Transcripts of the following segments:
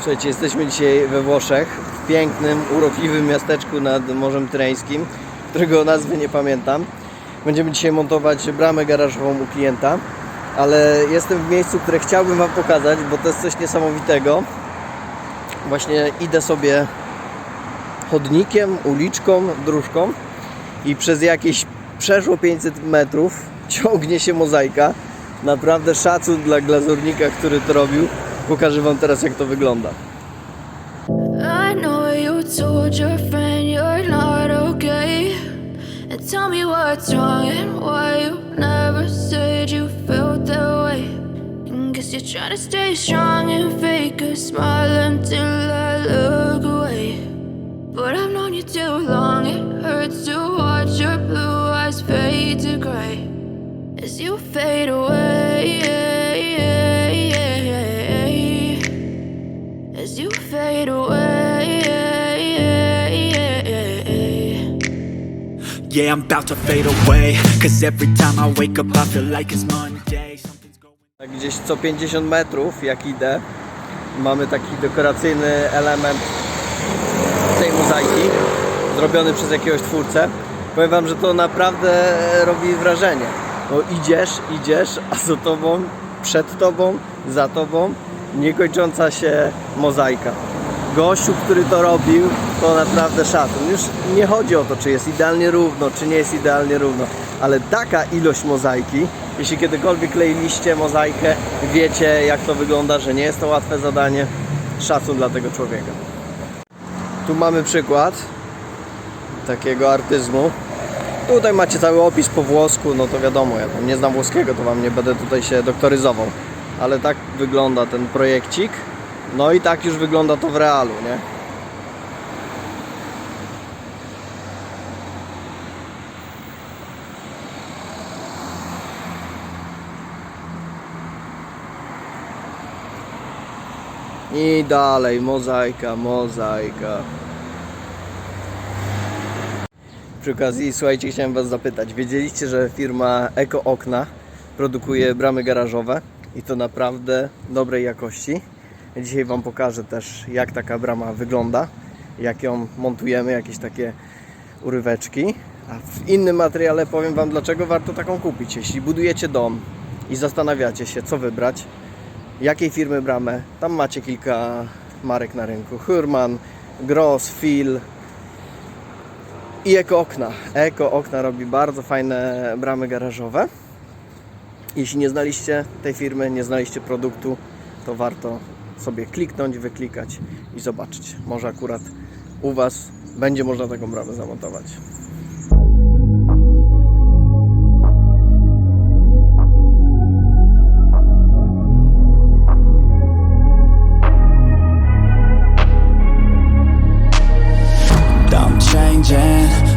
Słuchajcie, jesteśmy dzisiaj we Włoszech, w pięknym, urokliwym miasteczku nad Morzem Tyreńskim, którego nazwy nie pamiętam. Będziemy dzisiaj montować bramę garażową u klienta, ale jestem w miejscu, które chciałbym Wam pokazać, bo to jest coś niesamowitego. Właśnie idę sobie chodnikiem, uliczką, dróżką i przez jakieś przeszło 500 metrów ciągnie się mozaika. Naprawdę szacun dla glazurnika, który to robił. Pokażę Wam teraz jak to wygląda. I know you told your friend you're not okay. And tell me what's wrong and why you never said you felt that way. Guess you're trying to stay strong and fake a smile until I look away. But I've known you too long, it hurts to watch your blue eyes fade to gray as you fade away. Fade away. Yeah, I'm about to fade away. Cause every time I wake up, I feel like it's Monday. Something's going Tak Gdzieś co 50 metrów, jak idę, mamy taki dekoracyjny element tej mozaiki, zrobiony przez jakiegoś twórcę. Powiem Wam, że to naprawdę robi wrażenie. Bo idziesz, idziesz, a za Tobą, przed Tobą, za Tobą niekończąca się mozaika. Gościu, który to robił, to naprawdę szacun. Już nie chodzi o to, czy jest idealnie równo, czy nie jest idealnie równo, ale taka ilość mozaiki, jeśli kiedykolwiek kleiliście mozaikę, wiecie jak to wygląda, że nie jest to łatwe zadanie. Szacun dla tego człowieka. Tu mamy przykład takiego artyzmu. Tutaj macie cały opis po włosku, no to wiadomo, ja tam nie znam włoskiego, to wam nie będę tutaj się doktoryzował. Ale tak wygląda ten projekcik. No i tak już wygląda to w realu, nie? I dalej, mozaika, mozaika. Przy okazji, słuchajcie, chciałem Was zapytać. Wiedzieliście, że firma Eko Okna produkuje bramy garażowe i to naprawdę dobrej jakości. Dzisiaj Wam pokażę też, jak taka brama wygląda, jak ją montujemy, jakieś takie uryweczki. A w innym materiale powiem Wam, dlaczego warto taką kupić. Jeśli budujecie dom i zastanawiacie się, co wybrać, jakiej firmy bramę, tam macie kilka marek na rynku. Hurman, Gross, Phil, i Eko Okna. Eko Okna robi bardzo fajne bramy garażowe. Jeśli nie znaliście tej firmy, nie znaliście produktu, to warto sobie kliknąć, wyklikać i zobaczyć. Może akurat u Was będzie można taką bramę zamontować.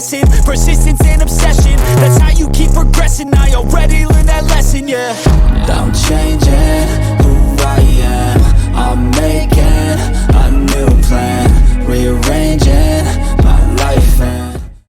blessing, persistence and obsession. That's how you keep progressing. I already learned that lesson, yeah. I'm changing